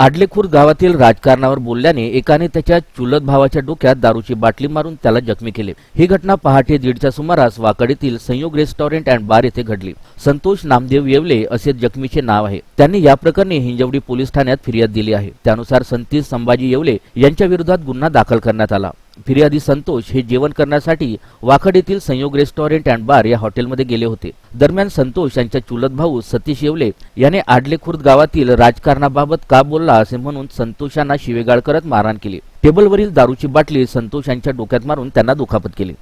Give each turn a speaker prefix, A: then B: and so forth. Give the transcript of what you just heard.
A: आडलेखुर्द गावातील राजकारणावर बोलल्याने एकाने त्याच्या चुलत भावाच्या डोक्यात दारूची बाटली मारून त्याला जखमी केले. ही घटना पहाटे दीडच्या सुमारास वाकडीतील संयोग रेस्टॉरंट अँड बार येथे घडली. संतोष नामदेव येवले असे जखमीचे नाव आहे. त्यांनी या प्रकरणी हिंजवडी पोलीस ठाण्यात फिर्याद दिली आहे. त्यानुसार संतीश संभाजी येवले यांच्या विरोधात गुन्हा दाखल करण्यात आला. फिर्यादी संतोष हे जेवण करण्यासाठी वाकड येथील संयोग रेस्टॉरंट अँड बार या हॉटेलमध्ये गेले होते. दरम्यान संतोष यांच्या चुलत भाऊ सतीश येवले याने आडले खुर्द गावातील राजकारणाबाबत का बोलला असे म्हणून संतोषांना शिवेगाळ करत मारहाण केली. टेबलवरील दारूची बाटली संतोष यांच्या डोक्यात मारून त्यांना दुखापत केली.